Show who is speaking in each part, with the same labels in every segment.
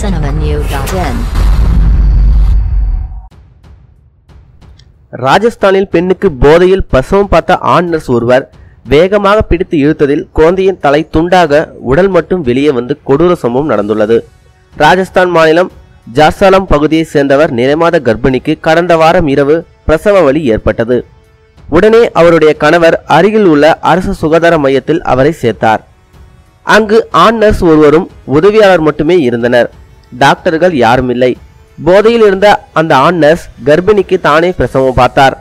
Speaker 1: cinemanew.in
Speaker 2: ராஜஸ்தானில் பெண்ணுக்கு போதையில் பசவம் பார்த்த ஆண் நர்ஸ் ஒருவர் வேகமாக பிடித்து இழுத்ததில் குழந்தையின் தலை துண்டாக உடல் மட்டும் வெளியே வந்து கொடூர சம்பவம் நடந்துள்ளது. ராஜஸ்தான் மாநிலம் ஜாசாலம் பகுதியைச் சேர்ந்தவர் நிறைமாத கர்ப்பிணிக்கு கடந்த வாரம் இரவு பிரசவ வலி ஏற்பட்டது. உடனே அவருடைய கணவர் அருகில் உள்ள அரசு சுகாதார மையத்தில் அவரை சேர்த்தார். அங்கு ஆண் நர்ஸ் ஒருவரும் உதவியாளர் மட்டுமே இருந்தனர். டாக்டர்கள் யாரும் இல்லை. போதையில் இருந்த அந்த ஆண் நர்ஸ் கர்ப்பிணிக்கு தானே பிரசவம் பார்த்தார்.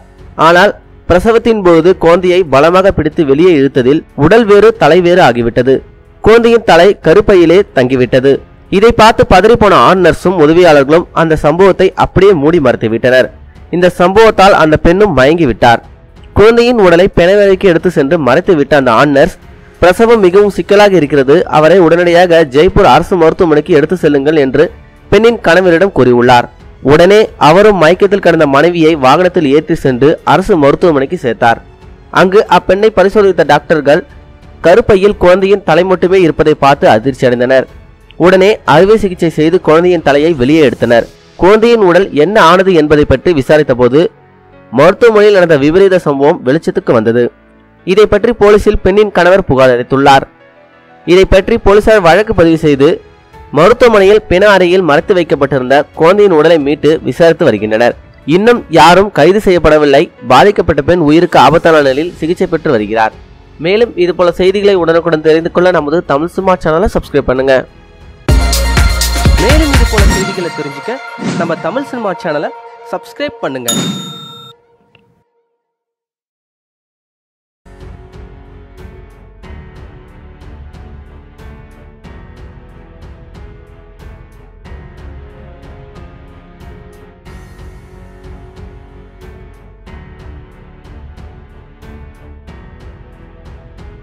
Speaker 2: ஆனால் பிரசவத்தின் பொழுது குழந்தையை பலமாக பிடித்து வெளியே இழுத்ததில் உடல் வேறு தலை வேறு ஆகிவிட்டது. குழந்தையின் தலை கருப்பையிலே தங்கிவிட்டது. இதை பார்த்து பதறிப்போன ஆண் நர்ஸும் உதவியாளர்களும் அந்த சம்பவத்தை அப்படியே மூடி மறுத்துவிட்டனர். இந்த சம்பவத்தால் அந்த பெண்ணும் மயங்கி விட்டார் குழந்தையின் உடலை பெணவேலைக்கு எடுத்து சென்று மறைத்து விட்ட அந்த ஆண் நர்ஸ் பிரசவம் மிகவும் சிக்கலாக இருக்கிறது. அவரை உடனடியாக ஜெய்ப்பூர் அரசு மருத்துவமனைக்கு எடுத்து செல்லுங்கள் என்று பெண்ணின் கணவரிடம் கூறியுள்ளார். உடனே அவரும் மயக்கத்தில் கடந்த மனைவியை வாகனத்தில் ஏற்றி சென்று அரசு மருத்துவமனைக்கு சேர்த்தார். அங்கு அப்பெண்ணை பரிசோதித்த டாக்டர்கள் கருப்பையில் குழந்தையின் தலை மட்டுமே இருப்பதை பார்த்து அதிர்ச்சி அடைந்தனர். உடனே அறுவை சிகிச்சை செய்து குழந்தையின் தலையை வெளியே எடுத்தனர். குழந்தையின் உடல் என்ன ஆனது என்பதை பற்றி விசாரித்தபோது மருத்துவமனையில் நடந்த விபரீத சம்பவம் வெளிச்சத்துக்கு வந்தது. இதை பற்றி போலீசில் பெண்ணின் கணவர் புகார் அளித்துள்ளார். இதை பற்றி போலீசார் வழக்கு பதிவு செய்து மருத்துவமனையில் பிண அறையில் மறைத்து வைக்கப்பட்டிருந்த குழந்தையின் உடலை மீட்டு விசாரித்து வருகின்றனர். இன்னும் யாரும் கைது செய்யப்படவில்லை. பாதிக்கப்பட்ட பெண் உயிருக்கு ஆபத்தான நிலையில் சிகிச்சை பெற்று வருகிறார். மேலும் இதுபோல செய்திகளை உடனுக்குடன் தெரிந்து கொள்ள நமது தமிழ் சும்மா சேனலை சப்ஸ்கிரைப் பண்ணுங்க. மேலும் இது போல செய்திகளை தெரிஞ்சுக்க நம்ம தமிழ் சினிமா சேனலை சப்ஸ்கிரைப் பண்ணுங்க.